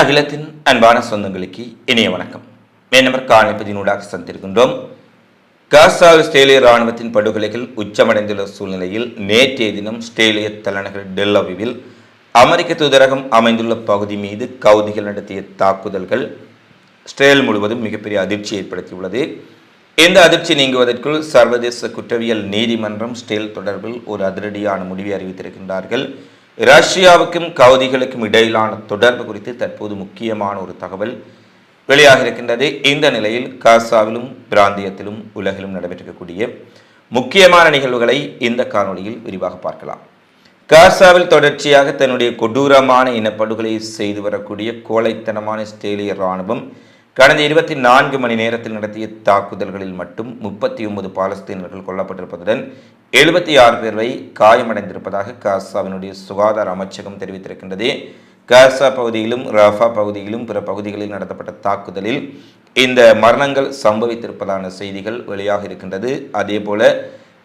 அகிலத்தின் அன்பான சொந்தங்களுக்கு இனிய வணக்கம். மேனவர் காணிப்பதினூடாக சந்திருக்கின்றோம் காசாவில் ஸ்டேலிய ராணுவத்தின் படுகொலைகள் உச்சமடைந்துள்ள சூழ்நிலையில் நேற்றைய தினம் ஸ்டேலிய தலைநகர் டெல்லவிவில் அமெரிக்க தூதரகம் அமைந்துள்ள பகுதி மீது கவுதிகள் நடத்திய தாக்குதல்கள் ஸ்டேல் முழுவதும் மிகப்பெரிய அதிர்ச்சி ஏற்படுத்தியுள்ளது. இந்த அதிர்ச்சி நீங்குவதற்குள் சர்வதேச குற்றவியல் நீதிமன்றம் ஸ்டேல் தொடர்பில் ஒரு அதிரடியான முடிவை அறிவித்திருக்கின்றார்கள். ரஷ்யாவுக்கும் கவுதிகளுக்கும் இடையிலான தொடர்பு குறித்து தற்போது முக்கியமான ஒரு தகவல் வெளியாக இருக்கின்றது. இந்த நிலையில் காசாவிலும் பிராந்தியத்திலும் உலகிலும் நடைபெற்றிருக்கக்கூடிய முக்கியமான நிகழ்வுகளை இந்த காணொளியில் விரிவாக பார்க்கலாம். காசாவில் தொடர்ச்சியாக தன்னுடைய கொடூரமான இனப்படுகொலை செய்து வரக்கூடிய கோழைத்தனமான இஸ்ரேலிய இராணுவம் கடந்த இருபத்தி நான்கு மணி நேரத்தில் நடத்திய தாக்குதல்களில் மட்டும் முப்பத்தி ஒன்பது பாலஸ்தீனர்கள் கொல்லப்பட்டிருப்பதுடன் எழுபத்தி ஆறு பேர்வை காயமடைந்திருப்பதாக காசாவினுடைய சுகாதார அமைச்சகம் தெரிவித்திருக்கின்றது. காசா பகுதியிலும் ரஃபா பகுதியிலும் பிற பகுதிகளில் நடத்தப்பட்ட தாக்குதலில் இந்த மரணங்கள் சம்பவித்திருப்பதான செய்திகள் வெளியாக இருக்கின்றது. அதே போல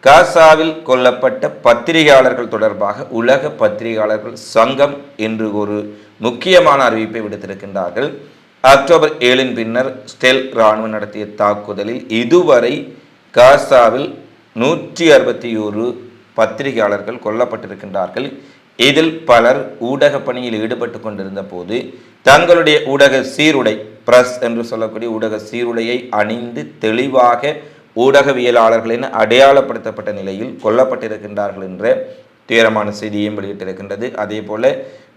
காசாவில் கொல்லப்பட்ட பத்திரிகையாளர்கள் தொடர்பாக உலக பத்திரிகையாளர்கள் சங்கம் என்று ஒரு முக்கியமான அறிவிப்பை விடுத்திருக்கின்றார்கள். அக்டோபர் ஏழின் பின்னர் ஸ்டெல் இராணுவம் நடத்திய தாக்குதலில் இதுவரை காசாவில் நூற்றி அறுபத்தி ஒரு பத்திரிகையாளர்கள் கொல்லப்பட்டிருக்கின்றார்கள். இதில் பலர் ஊடக பணியில் ஈடுபட்டு கொண்டிருந்த போது தங்களுடைய ஊடக சீருடை பிரஸ் என்று சொல்லக்கூடிய ஊடக சீருடையை அணிந்து தெளிவாக ஊடகவியலாளர்களின் அடையாளப்படுத்தப்பட்ட நிலையில் கொல்லப்பட்டிருக்கின்றார்கள் என்ற துயரமான செய்தியும் வெளியிட்டிருக்கின்றது. அதே போல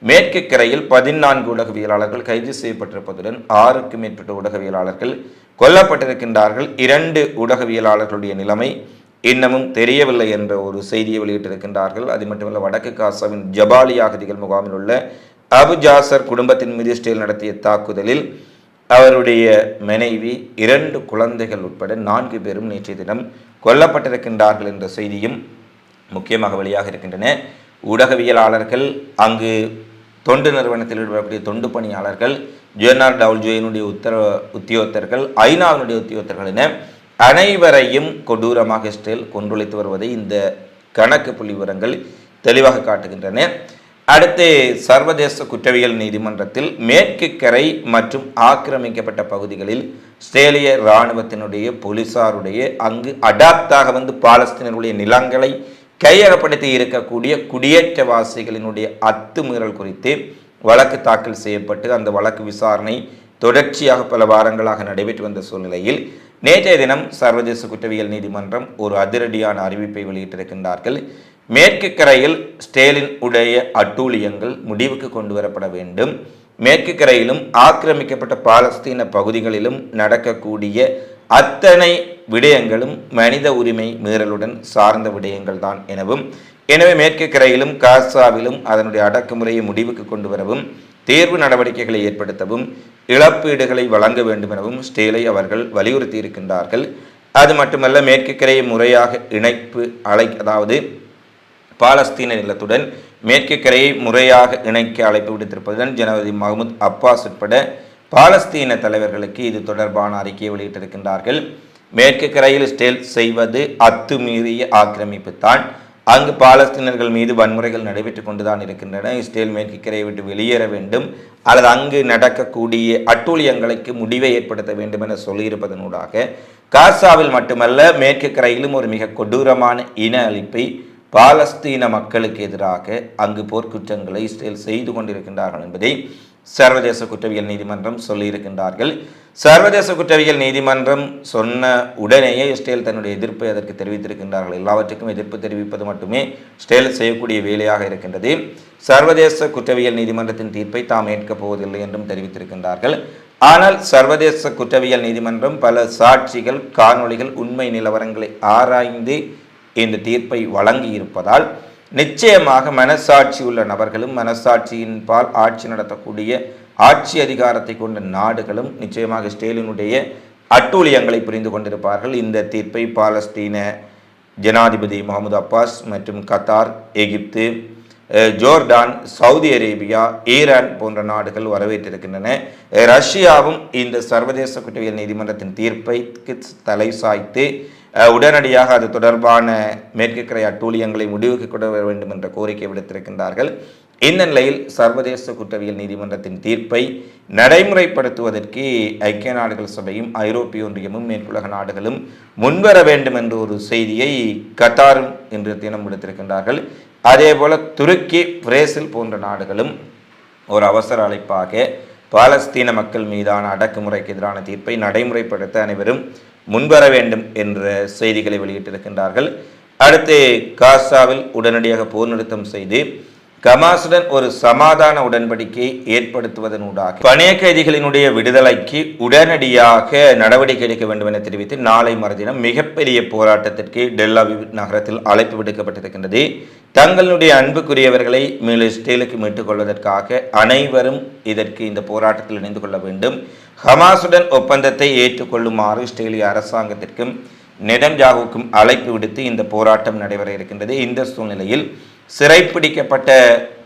மேற்கு கரையில் பதினான்கு ஊடகவியலாளர்கள் கைது செய்யப்பட்டிருப்பதுடன் ஆறுக்கும் மேற்பட்ட ஊடகவியலாளர்கள் கொல்லப்பட்டிருக்கின்றார்கள். இரண்டு ஊடகவியலாளர்களுடைய நிலைமை இன்னமும் தெரியவில்லை என்ற ஒரு செய்தியை வெளியிட்டிருக்கின்றார்கள். அது மட்டுமல்ல வடக்கு காசாவின் ஜபாலி அகதிகள் முகாமில் உள்ள அபு ஜாசர் குடும்பத்தின் மீது ஸ்டேல் நடத்திய தாக்குதலில் அவருடைய மனைவி இரண்டு குழந்தைகள் உட்பட நான்கு பேரும் நேற்றைய தினம் கொல்லப்பட்டிருக்கின்றார்கள் என்ற செய்தியும் முக்கியமாக வெளியாக இருக்கின்றன. ஊடகவியலாளர்கள் அங்கு தொண்டு நிறுவனத்தில் ஈடுபடக்கூடிய தொண்டு பணியாளர்கள் ஜிஎன்ஆர் டவுல்ஜோயினுடைய உத்தர உத்தியோகத்தர்கள் ஐநாவினுடைய உத்தியோகத்தர்கள் என அனைவரையும் கொடூரமாக இஸ்ரேல் கொண்டுழைத்து வருவதை இந்த கணக்கு புள்ளி விவரங்கள் தெளிவாக காட்டுகின்றன. அடுத்து சர்வதேச குற்றவியல் நீதிமன்றத்தில் மேற்கு கரை மற்றும் ஆக்கிரமிக்கப்பட்ட பகுதிகளில் ஸ்டேலிய இராணுவத்தினுடைய போலீசாருடைய அங்கு அடாப்தாக வந்து பாலஸ்தீனருடைய நிலங்களை கையகப்படுத்தி இருக்கக்கூடிய குடியேற்றவாசிகளினுடைய அத்துமீறல் குறித்து வழக்கு தாக்கல் செய்யப்பட்டு அந்த வழக்கு விசாரணை தொடர்ச்சியாக பல வாரங்களாக நடைபெற்று வந்த சூழ்நிலையில் நேற்றைய தினம் சர்வதேச குற்றவியல் நீதிமன்றம் ஒரு அதிரடியான அறிவிப்பை வெளியிட்டிருக்கின்றார்கள். மேற்கு கரையில் ஸ்டேலின் உடைய அட்டூழியங்கள் முடிவுக்கு கொண்டு வரப்பட வேண்டும். மேற்கு கரையிலும் ஆக்கிரமிக்கப்பட்ட பாலஸ்தீன பகுதிகளிலும் நடக்கக்கூடிய அத்தனை விடயங்களும் மனித உரிமை மீறலுடன் சார்ந்த விடயங்கள் தான் எனவும் எனவே மேற்கு கரையிலும் காசாவிலும் அதனுடைய அடக்குமுறையை முடிவுக்கு கொண்டு வரவும் தேர்வு நடவடிக்கைகளை ஏற்படுத்தவும் இழப்பீடுகளை வழங்க வேண்டும் எனவும் ஸ்டேலை அவர்கள் வலியுறுத்தி இருக்கின்றார்கள் அது மட்டுமல்ல மேற்கு கரையை முறையாக இணைப்பு அழை அதாவது பாலஸ்தீன நிலத்துடன் மேற்கு கரையை முறையாக இணைக்க அழைப்பு விடுத்திருப்பதுடன் ஜனாதிபதி மஹமூத் அப்பாஸ் உட்பட பாலஸ்தீன தலைவர்களுக்கு இது தொடர்பான அறிக்கையை வெளியிட்டிருக்கின்றார்கள். மேற்கு கரையில் ஸ்டேல் செய்வது அத்துமீறிய ஆக்கிரமிப்பு தான். அங்கு பாலஸ்தீனர்கள் மீது வன்முறைகள் நடைபெற்று கொண்டுதான் இருக்கின்றன. இஸ்ரேல் மேற்கு கரையை விட்டு வெளியேற வேண்டும். அல்லது அங்கு நடக்கக்கூடிய அட்டூழியங்களுக்கு முடிவை ஏற்படுத்த வேண்டும் என சொல்லியிருப்பதனூடாக காசாவில் மட்டுமல்ல மேற்கு கரையிலும் ஒரு மிக கொடூரமான இன அழிப்பை பாலஸ்தீன மக்களுக்கு எதிராக அங்கு போர்க்குற்றங்களை இஸ்ரேல் செய்து கொண்டிருக்கின்றார்கள் என்பதை சர்வதேச குற்றவியல் நீதிமன்றம் சொல்லியிருக்கின்றார்கள். சர்வதேச குற்றவியல் நீதிமன்றம் சொன்ன உடனேயே இஸ்ரேல் தன்னுடைய எதிர்ப்பை அதற்கு தெரிவித்திருக்கின்றார்கள். எல்லாவற்றுக்கும் எதிர்ப்பு தெரிவிப்பது மட்டுமே இஸ்ரேல் செய்யக்கூடிய வேலையாக இருக்கின்றது. சர்வதேச குற்றவியல் நீதிமன்றத்தின் தீர்ப்பை தாம் ஏற்கப் போவதில்லை என்றும் தெரிவித்திருக்கின்றார்கள். ஆனால் சர்வதேச குற்றவியல் நீதிமன்றம் பல சாட்சிகள் காணொளிகள் உண்மை நிலவரங்களை ஆராய்ந்து இந்த தீர்ப்பை வழங்கி இருப்பதால் நிச்சயமாக மனசாட்சி உள்ள நபர்களும் மனசாட்சியின் பால் ஆட்சி நடத்தக்கூடிய ஆட்சி அதிகாரத்தை கொண்ட நாடுகளும் நிச்சயமாக ஸ்டேலினுடைய அட்டூழியங்களை புரிந்து கொண்டிருப்பார்கள். இந்த தீர்ப்பை பாலஸ்தீன ஜனாதிபதி முகமது அப்பாஸ் மற்றும் Qatar Egypt Jordan Saudi Arabia Iran போன்ற நாடுகள் வரவேற்றிருக்கின்றன. ரஷ்யாவும் இந்த சர்வதேச குற்றவியல் நீதிமன்றத்தின் தீர்ப்பைக்கு தலை சாய்த்து உடனடியாக அது தொடர்பான மேற்கு கரை அட்டூழியங்களை முடிவுக்கு கொண்டு வர வேண்டும் என்ற கோரிக்கை விடுத்திருக்கின்றார்கள். இந்த நிலையில் சர்வதேச குற்றவியல் நீதிமன்றத்தின் தீர்ப்பை நடைமுறைப்படுத்துவதற்கு ஐக்கிய நாடுகள் சபையும் ஐரோப்பிய ஒன்றியமும் மேற்குலக நாடுகளும் முன்வர வேண்டும் என்ற ஒரு செய்தியை கத்தாரும் இன்று தினம் விடுத்திருக்கின்றார்கள். அதேபோல துருக்கி பிரேசில் போன்ற நாடுகளும் ஒரு அவசர அழைப்பாக பாலஸ்தீன மக்கள் மீதான அடக்குமுறைக்கு எதிரான தீர்ப்பை நடைமுறைப்படுத்த அனைவரும் முன்வர வேண்டும் என்ற செய்திகளை வெளியிட்டிருக்கின்றார்கள். அடுத்து காசாவில் உடனடியாக போர் நிறுத்தம் செய்து கமாசுடன் ஒரு சமாதான உடன்படிக்கை ஏற்படுத்துவதனூடாக பணைய கைதிகளினுடைய விடுதலைக்கு உடனடியாக நடவடிக்கை எடுக்க வேண்டும் என தெரிவித்து நாளை மறுதினம் மிகப்பெரிய போராட்டத்திற்கு டெல்லாவிவ் நகரத்தில் அழைப்பு விடுக்கப்பட்டிருக்கின்றது. தங்களுடைய அன்புக்குரியவர்களை மேலும் இஸ்ரேலுக்கு மீட்டுக் கொள்வதற்காக அனைவரும் இதற்கு இந்த போராட்டத்தில் இணைந்து கொள்ள வேண்டும். ஹமாசுடன் ஒப்பந்தத்தை ஏற்றுக்கொள்ளுமாறு இஸ்ரேலிய அரசாங்கத்திற்கும் நெடஞ்சாகுக்கும் அழைப்பு விடுத்து இந்த போராட்டம் நடைபெற இருக்கின்றது. இந்த சூழ்நிலையில் சிறைப்பிடிக்கப்பட்ட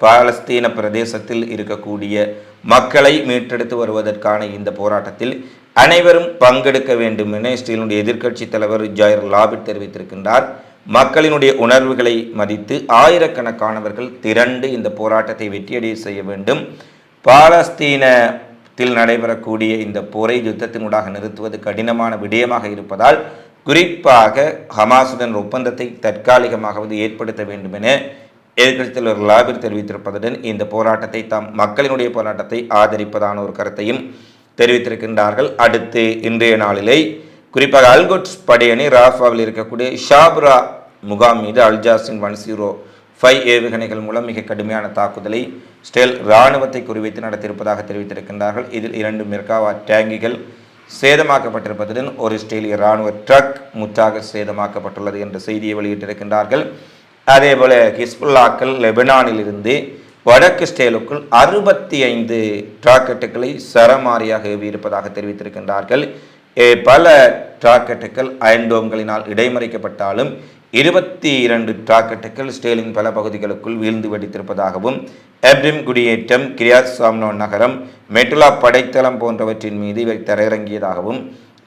பாலஸ்தீன பிரதேசத்தில் இருக்கக்கூடிய மக்களை மீட்டெடுத்து வருவதற்கான இந்த போராட்டத்தில் அனைவரும் பங்கெடுக்க வேண்டும் என இஸ்ரேலுடைய எதிர்க்கட்சி தலைவர் ஜாயர் லாபிட் தெரிவித்திருக்கின்றார். மக்களினுடைய உணர்வுகளை மதித்து ஆயிரக்கணக்கானவர்கள் திரண்டு இந்த போராட்டத்தை வெற்றியடைய செய்ய வேண்டும். பாலஸ்தீனத்தில் நடைபெறக்கூடிய இந்த போரை யுத்தத்தினூடாக நிறுத்துவது கடினமான விடயமாக இருப்பதால் குறிப்பாக ஹமாசுடன் ஒப்பந்தத்தை தற்காலிகமாகவது ஏற்படுத்த வேண்டும் என எதிர்கட்சி தலைவர் லாபிர் தெரிவித்திருப்பதுடன் இந்த போராட்டத்தை தாம் மக்களினுடைய போராட்டத்தை ஆதரிப்பதான ஒரு கருத்தையும் தெரிவித்திருக்கின்றார்கள். அடுத்து இன்றைய நாளிலே குறிப்பாக அல்குட்ஸ் படையணி ராஃபாவில் இருக்கக்கூடிய ஷாப்ரா முகாம் மீது அல்ஜாசின் ஒன் ஜீரோ ஃபைவ் ஏவுகணைகள் மூலம் மிக கடுமையான தாக்குதலை ஸ்டேல் இராணுவத்தை குறிவைத்து நடத்தியிருப்பதாக தெரிவித்திருக்கின்றார்கள். இதில் இரண்டு மெர்காவா டேங்கிகள் சேதமாக்கப்பட்டிருப்பதுடன் ஒரு இஸ்ரேலிய இராணுவ ட்ரக் முற்றாக சேதமாக்கப்பட்டுள்ளது என்ற செய்தியை வெளியிட்டிருக்கின்றார்கள். அதேபோல ஹிஸ்புல்லாக்கள் லெபனானில் இருந்து வடக்கு ஸ்டேலுக்குள் அறுபத்தி ஐந்து ராக்கெட்டுகளை சரமாரியாக ஏவியிருப்பதாக தெரிவித்திருக்கின்றார்கள். பல ராக்கெட்டுகள் அயன்டோம்களினால் இடைமறிக்கப்பட்டாலும் இருபத்தி இரண்டு டிராக்கெட்டுகள் ஸ்டேலின் பல பகுதிகளுக்குள் வீழ்ந்து வெடித்திருப்பதாகவும் எப்ரிம் குடியேற்றம் கிரியாஸ் சாம்னோ நகரம் மெட்டுலா படைத்தளம் போன்றவற்றின் மீது இவை தரையிறங்கியதாகவும்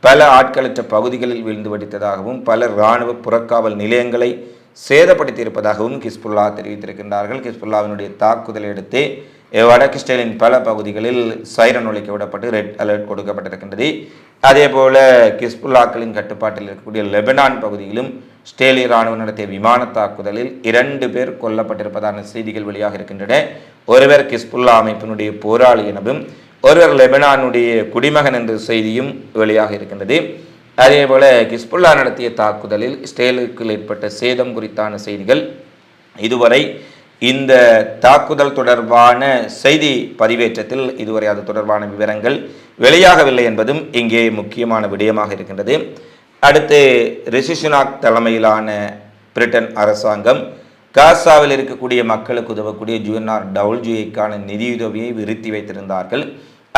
பல ஆட்களற்ற பகுதிகளில் வீழ்ந்து வெடித்ததாகவும் பல இராணுவ புறக்காவல் நிலையங்களை சேதப்படுத்தியிருப்பதாகவும் கிஸ்புல்லா தெரிவித்திருக்கின்றார்கள். கிஸ்புல்லாவினுடைய தாக்குதலை அடுத்து வடக்கு ஸ்டைலின் பல பகுதிகளில் சைரன் ஒழிக்க விடப்பட்டு ரெட் அலர்ட் கொடுக்கப்பட்டிருக்கின்றது. அதே போல கிஸ்புல்லாக்களின் கட்டுப்பாட்டில் இருக்கக்கூடிய லெபனான் பகுதியிலும் ஸ்டேலி இராணுவம் நடத்திய விமான தாக்குதலில் இரண்டு பேர் கொல்லப்பட்டிருப்பதான செய்திகள் வெளியாக இருக்கின்றன. ஒருவர் கிஸ்புல்லா அமைப்பினுடைய போராளி எனவும் ஒருவர் லெபனானுடைய குடிமகன் என்ற செய்தியும் வெளியாக இருக்கின்றது. அதே போல கிஸ்புல்லா நடத்திய தாக்குதலில் ஸ்டேலுக்கு ஏற்பட்ட சேதம் குறித்தான செய்திகள் இதுவரை இந்த தாக்குதல் தொடர்பான செய்தி பதிவேற்றத்தில் இதுவரை அது தொடர்பான விவரங்கள் வெளியாகவில்லை என்பதும் இங்கே முக்கியமான விடயமாக இருக்கின்றது. அடுத்து ரிஷிசுனாக் தலைமையிலான பிரிட்டன் அரசாங்கம் காசாவில் இருக்கக்கூடிய மக்களுக்கு உதவக்கூடிய ஜூனார் டவுல்ஜியைக்கான நிதியுதவியை விருத்தி வைத்திருந்தார்கள்.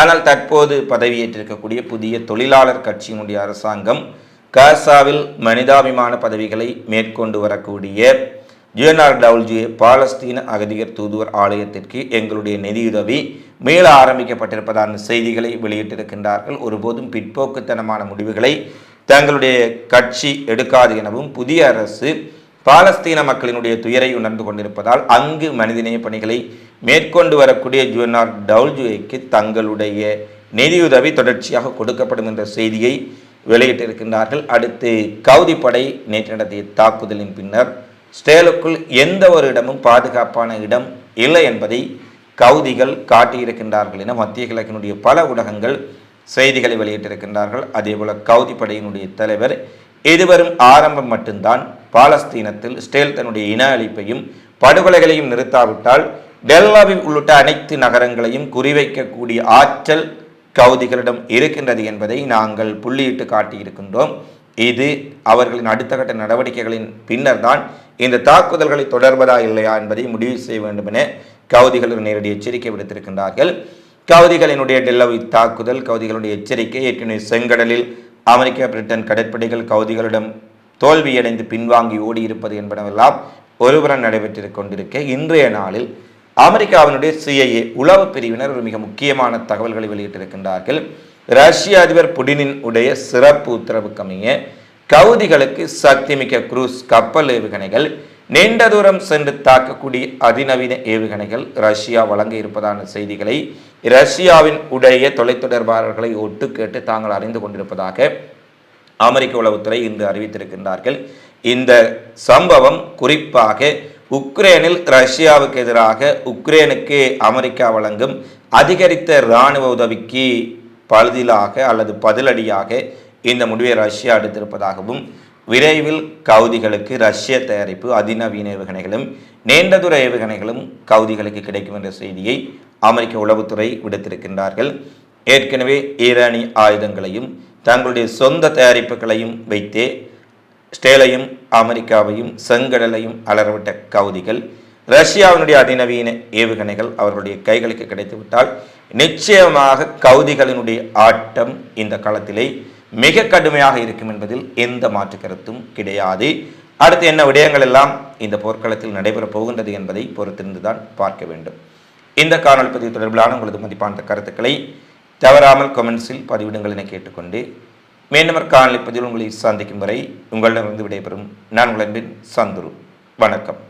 ஆனால் தற்போது பதவியேற்றிருக்கக்கூடிய புதிய தொழிலாளர் கட்சியினுடைய அரசாங்கம் காசாவில் மனிதாபிமான பதவிகளை மேற்கொண்டு வரக்கூடிய ஜிஎன்ஆர் டவுல்ஜி பாலஸ்தீன அகதிகர் தூதுவர் ஆலயத்திற்கு எங்களுடைய நிதியுதவி மீள ஆரம்பிக்கப்பட்டிருப்பதான செய்திகளை வெளியிட்டிருக்கின்றார்கள். ஒருபோதும் பிற்போக்குத்தனமான முடிவுகளை தங்களுடைய கட்சி எடுக்காது எனவும் புதிய அரசு பாலஸ்தீன மக்களினுடைய துயரை உணர்ந்து கொண்டிருப்பதால் அங்கு மனிதநேய பணிகளை மேற்கொண்டு வரக்கூடிய ஜுவனார் டவுல்ஜுவைக்கு தங்களுடைய நிதியுதவி தொடர்ச்சியாக கொடுக்கப்படும் என்ற செய்தியை வெளியிட்டிருக்கின்றார்கள். அடுத்து கவுதிப்படை நேற்று நடத்திய தாக்குதலின் பின்னர் ஸ்டேலுக்குள் எந்த ஒரு இடமும் பாதுகாப்பான இடம் இல்லை என்பதை கவுதிகள் காட்டியிருக்கின்றார்கள் என மத்திய கிழக்கினுடைய பல ஊடகங்கள் செய்திகளை வெளியிட்டிருக்கின்றார்கள். அதேபோல கவுதி படையினுடைய தலைவர் இதுவரும் ஆரம்பம் மட்டும்தான். பாலஸ்தீனத்தில் ஸ்டேல் தன்னுடைய இன அழிப்பையும் படுகொலைகளையும் நிறுத்தாவிட்டால் டெல்லாவில் உள்ளிட்ட அனைத்து நகரங்களையும் குறிவைக்கக்கூடிய ஆற்றல் கவுதிகளிடம் இருக்கின்றது என்பதை நாங்கள் புள்ளியிட்டு காட்டியிருக்கின்றோம். இது அவர்களின் அடுத்த கட்ட நடவடிக்கைகளின் பின்னர் தான் இந்த தாக்குதல்களை தொடர்வதா இல்லையா என்பதை முடிவு செய்ய வேண்டும் என கவுதிகள் நேரடி எச்சரிக்கை விடுத்திருக்கின்றார்கள். கவுதிகளினுடைய டெல்லவி தாக்குதல் கவுதிகளுடைய எச்சரிக்கை ஏற்கனவே செங்கடலில் அமெரிக்கா பிரிட்டன் கடற்படைகள் கவுதிகளிடம் தோல்வியடைந்து பின்வாங்கி ஓடியிருப்பது என்பனவெல்லாம் ஒருபுறம் நடைபெற்று கொண்டிருக்க இன்றைய நாளில் அமெரிக்காவினுடைய சிஐஏ உளவு பிரிவினர் ஒரு மிக முக்கியமான தகவல்களை வெளியிட்டிருக்கின்றார்கள். ரஷ்ய அதிபர் புடினின் உடைய சிறப்பு உத்தரவுக்கமைய கவுதிகளுக்கு சக்திமிக்க குரூஸ் கப்பல் ஏவுகணைகள் நீண்ட தூரம் சென்று தாக்கக்கூடிய அதிநவீன ஏவுகணைகள் ரஷ்யா வழங்க இருப்பதான செய்திகளை ரஷ்யாவின் உடைய தொலைத்தொடர்பாளர்களை ஒட்டு கேட்டு தாங்கள் அறிந்து கொண்டிருப்பதாக அமெரிக்க உளவுத்துறை இன்று அறிவித்திருக்கின்றார்கள். இந்த சம்பவம் குறிப்பாக உக்ரைனில் ரஷ்யாவுக்கு எதிராக உக்ரைனுக்கு அமெரிக்கா வழங்கும் அதிகரித்த இராணுவ உதவிக்கு பதிலாக அல்லது பதிலடியாக இந்த முடிவை ரஷ்யா எடுத்திருப்பதாகவும் விரைவில் கவுதிகளுக்கு ரஷ்ய தயாரிப்பு அதிநவீன ஏவுகணைகளும் நீண்ட தூர ஏவுகணைகளும் கவுதிகளுக்கு கிடைக்கும் என்ற செய்தியை அமெரிக்க உளவுத்துறை விடுத்திருக்கின்றார்கள். ஏற்கனவே ஈரானி ஆயுதங்களையும் தங்களுடைய சொந்த தயாரிப்புகளையும் வைத்தே ஸ்டேலையும் அமெரிக்காவையும் செங்கடலையும் அலறவிட்ட கவுதிகள் ரஷ்யாவினுடைய அதிநவீன ஏவுகணைகள் அவர்களுடைய கைகளுக்கு கிடைத்துவிட்டால் நிச்சயமாக கவுதிகளினுடைய ஆட்டம் இந்த காலத்திலே மிக கடுமையாக இருக்கும் என்பதில் எந்த மாற்று கருத்தும் கிடையாது. அடுத்து என்ன விடயங்கள் எல்லாம் இந்த போர்க்களத்தில் நடைபெறப் போகின்றது என்பதை பொறுத்திருந்துதான் பார்க்க வேண்டும். இந்த காணொலி பதிவு தொடர்பிலான உங்களது மதிப்பான கருத்துக்களை தவறாமல் கமெண்ட்ஸில் பதிவிடுங்கள் என கேட்டுக்கொண்டு மீண்டும் காணொலி பதிவில் உங்களை சந்திக்கும் வரை உங்களிடமிருந்து விடைபெறும் நான் உங்களின் சந்துரு. வணக்கம்.